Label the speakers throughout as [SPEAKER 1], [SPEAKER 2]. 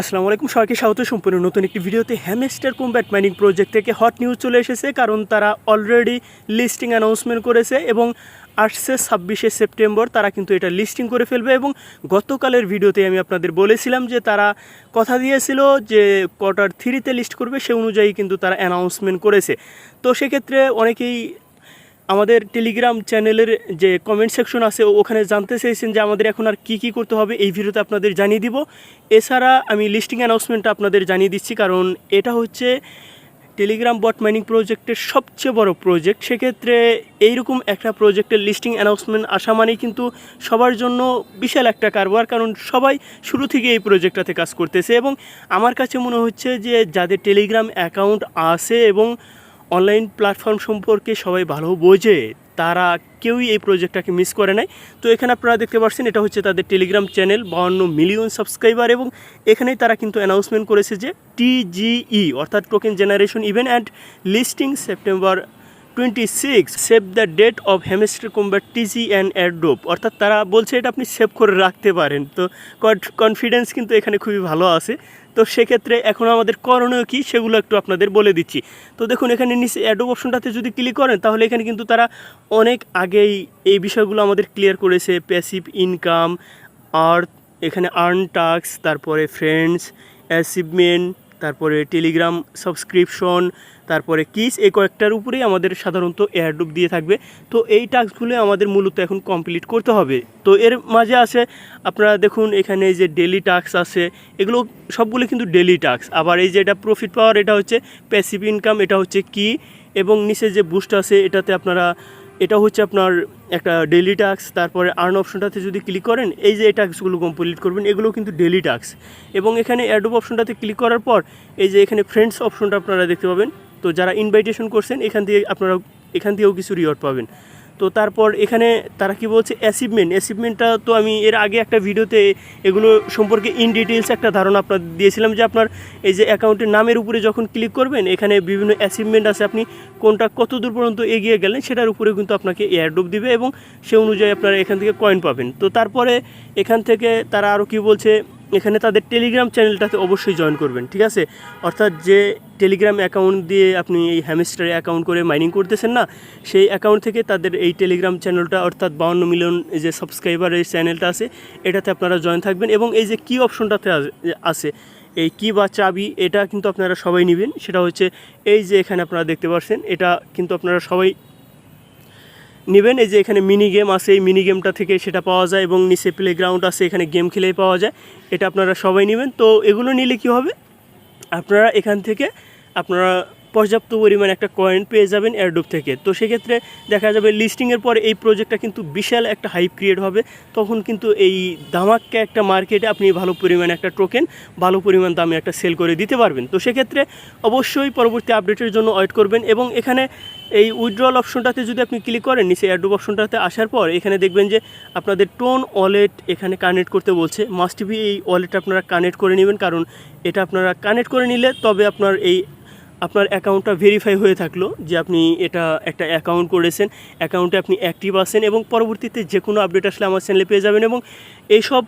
[SPEAKER 1] আসসালামু আলাইকুম, সবাইকে স্বাগত। সম্পূর্ণ নতুন একটি ভিডিওতে হ্যামেস্টার কম্ব্যাট মাইনিং প্রজেক্ট থেকে হট নিউজ চলে এসেছে, কারণ তারা অলরেডি লিস্টিং অ্যানাউন্সমেন্ট করেছে এবং আসছে ছাব্বিশে সেপ্টেম্বর তারা কিন্তু এটা লিস্টিং করে ফেলবে এবং গতকালের ভিডিওতে আমি আপনাদের বলেছিলাম যে তারা কথা দিয়েছিল যে কোয়ার্টার থ্রিতে লিস্ট করবে, সে অনুযায়ী কিন্তু তারা অ্যানাউন্সমেন্ট করেছে। তো সেক্ষেত্রে অনেকেই আমাদের টেলিগ্রাম চ্যানেলের যে কমেন্ট সেকশন আছে, ওখানে জানতে চেয়েছেন যে আমাদের এখন আর কী কী করতে হবে, এই ভিডিওতে আপনাদের জানিয়ে দিব। এছাড়া আমি লিস্টিং অ্যানাউন্সমেন্টটা আপনাদের জানিয়ে দিচ্ছি, কারণ এটা হচ্ছে টেলিগ্রাম বট মাইনিং প্রজেক্টের সবচেয়ে বড় প্রজেক্ট সেক্ষেত্রে এইরকম একটা প্রজেক্টের লিস্টিং অ্যানাউন্সমেন্ট আসা মানেই কিন্তু সবার জন্য বিশাল একটা কারবার, কারণ সবাই শুরু থেকে এই প্রজেক্টটাতে কাজ করতেছে। এবং আমার কাছে মনে হচ্ছে যে যাদের টেলিগ্রাম অ্যাকাউন্ট আছে এবং অনলাইন প্ল্যাটফর্ম সম্পর্কে সবাই ভালো বোঝে, তারা কেউই এই প্রজেক্টটাকে মিস করে নাই। তো এখানে আপনারা দেখতে পাচ্ছেন এটা হচ্ছে তাদের টেলিগ্রাম চ্যানেল বাউন্ন মিলিয়ন সাবস্ক্রাইবার এবং এখানেই তারা কিন্তু অ্যানাউন্সমেন্ট করেছে যে টিজিই অর্থাৎ token generation event and listing September twenty six save the date of hamster combat TG and adopt অর্থাৎ তারা বলছে এটা আপনি সেভ করে রাখতে পারেন। তো কনফিডেন্স কিন্তু এখানে খুবই ভালো আছে। তো সেক্ষেত্রে এখন আমাদের করণীয় কী সেগুলো একটু আপনাদের বলে দিচ্ছি। তো দেখুন, এখানে নিচে অ্যাডোব অপশনটাতে যদি ক্লিক করেন, তাহলে এখানে কিন্তু তারা অনেক আগেই এই বিষয়গুলো আমাদের ক্লিয়ার করেছে। প্যাসিভ ইনকাম আর্থ এখানে আর্ন টাক্স তারপরে ফ্রেন্ডস অ্যাচিভমেন্ট তারপরে টেলিগ্রাম সাবস্ক্রিপশন তারপরে কিস এই কয়েকটার উপরেই আমাদের সাধারণত এয়ারডুপ দিয়ে থাকবে। তো এই টাস্কগুলো আমাদের মূলত এখন কমপ্লিট করতে হবে। তো এর মাঝে আছে, আপনারা দেখুন এখানে যে ডেলি টাস্ক আছে, এগুলো সবগুলো কিন্তু ডেলি টাস্ক আবার এই যে এটা প্রফিট পাওয়ার এটা হচ্ছে প্যাসিভ ইনকাম এটা হচ্ছে কি এবং নিচে যে বুস্ট আছে, এটাতে আপনারা এটা হচ্ছে আপনার একটা ডেলি টাস্ক তারপরে আর্ন অপশনটাতে যদি ক্লিক করেন, এই যে এই টাস্কগুলো কমপ্লিট করবেন, এগুলো কিন্তু ডেলি টাস্ক এবং এখানে অ্যাডোব অপশনটাতে ক্লিক করার পর, এই যে এখানে ফ্রেন্ডস অপশনটা আপনারা দেখতে পাবেন। তো যারা ইনভাইটেশন করছেন, এখান থেকে আপনারা, এখান থেকেও কিছু রিওয়ার্ড পাবেন। তো তারপর এখানে তারা কি বলছে অ্যাচিভমেন্ট অ্যাচিভমেন্টটা তো আমি এর আগে একটা ভিডিওতে এগুলো সম্পর্কে ইন ডিটেলস একটা ধারণা আপনার দিয়েছিলাম যে আপনার এই যে অ্যাকাউন্টের নামের উপরে যখন ক্লিক করবেন, এখানে বিভিন্ন অ্যাচিভমেন্ট আছে, আপনি কোনটা কত দূর পর্যন্ত এগিয়ে গেলেন সেটার উপরে কিন্তু আপনাকে এয়ারড্রপ দিবে এবং সে অনুযায়ী আপনারা এখান থেকে কয়েন পাবেন। তো তারপরে এখান থেকে তারা আরও কি বলছে এখানে তাদের টেলিগ্রাম চ্যানেলটাতে অবশ্যই জয়েন করবেন, ঠিক আছে? অর্থাৎ যে টেলিগ্রাম অ্যাকাউন্ট দিয়ে আপনি এই হ্যামিস্টারে অ্যাকাউন্ট করে মাইনিং করতেছেন না, সেই অ্যাকাউন্ট থেকে তাদের এই টেলিগ্রাম চ্যানেলটা অর্থাৎ বাউন্ন মিলিয়ন যে সাবস্ক্রাইবারের চ্যানেলটা আছে, এটাতে আপনারা জয়েন থাকবেন এবং এই যে কি অপশনটাতে আছে, এই কি বা চাবি, এটা কিন্তু আপনারা সবাই নেবেন। সেটা হচ্ছে এই যে এখানে আপনারা দেখতে পাচ্ছেন এটা কিন্তু আপনারা সবাই নেবেন। এই যে এখানে মিনি গেম আছে, এই মিনি গেমটা থেকে সেটা পাওয়া যায় এবং নিচে প্লে গ্রাউন্ড আছে, এখানে গেম খেলেই পাওয়া যায়। এটা আপনারা সবাই নেবেন। তো এগুলো নিলে কি হবে? আপনারা এখান থেকে আপনারা পর্যাপ্ত পরিমাণ একটা কয়েন পেয়ে যাবেন এয়ারডুপ থেকে। তো সেক্ষেত্রে দেখা যাবে লিস্টিংয়ের পরে এই প্রজেক্টটা কিন্তু বিশাল একটা হাইপ ক্রিয়েট হবে। তখন কিন্তু এই দামাক্কা একটা মার্কেটে আপনি ভালো পরিমাণে একটা টোকেন ভালো পরিমাণ দামে একটা সেল করে দিতে পারবেন। তো সেক্ষেত্রে অবশ্যই পরবর্তী আপডেটের জন্য ওয়েট করবেন এবং এখানে এই উইথড্রল অপশনটাতে যদি আপনি ক্লিক করেন, নিচে অ্যাডোব অপশনটাতে আসার পর এখানে দেখবেন যে আপনাদের টোন ওয়ালেট এখানে কানেক্ট করতে বলছে। মাস্ট বি এই ওয়ালেটটা আপনারা কানেক্ট করে নেবেন, কারণ এটা আপনারা কানেক্ট করে নিলে তবে আপনার এই, আপনার অ্যাকাউন্টটা ভেরিফাই হয়ে থাকল যে আপনি এটা একটা অ্যাকাউন্ট করেছেন। অ্যাকাউন্টে আপনি অ্যাক্টিভ আছেন এবং পরবর্তীতে যে কোনো আপডেট আসলে আমার চ্যানেলে পেয়ে যাবেন এবং এইসব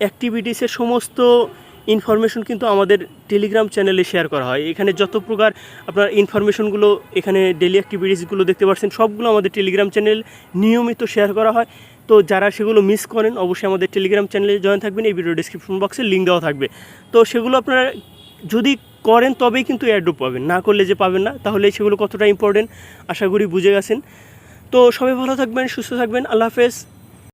[SPEAKER 1] অ্যাক্টিভিটিসের সমস্ত ইনফরমেশন কিন্তু আমাদের টেলিগ্রাম চ্যানেলে শেয়ার করা হয়। এখানে যত প্রকার আপনার ইনফরমেশনগুলো এখানে ডেলি অ্যাক্টিভিটিসগুলো দেখতে পাচ্ছেন সবগুলো আমাদের টেলিগ্রাম চ্যানেল নিয়মিত শেয়ার করা হয়। তো যারা সেগুলো মিস করেন, অবশ্যই আমাদের টেলিগ্রাম চ্যানেলে জয়েন থাকবেন। এই ভিডিও ডিসক্রিপশন বক্সে লিঙ্ক দেওয়া থাকবে। তো সেগুলো আপনারা যদি করেন, তবেই কিন্তু এয়ারড্রপ পাবেন। না করলে যে পাবেন না, তাহলে সেগুলো কতটা ইম্পর্টেন্ট আশা করি বুঝে গেছেন। তো সবাই ভালো থাকবেন, সুস্থ থাকবেন। আল্লাহ হাফেজ।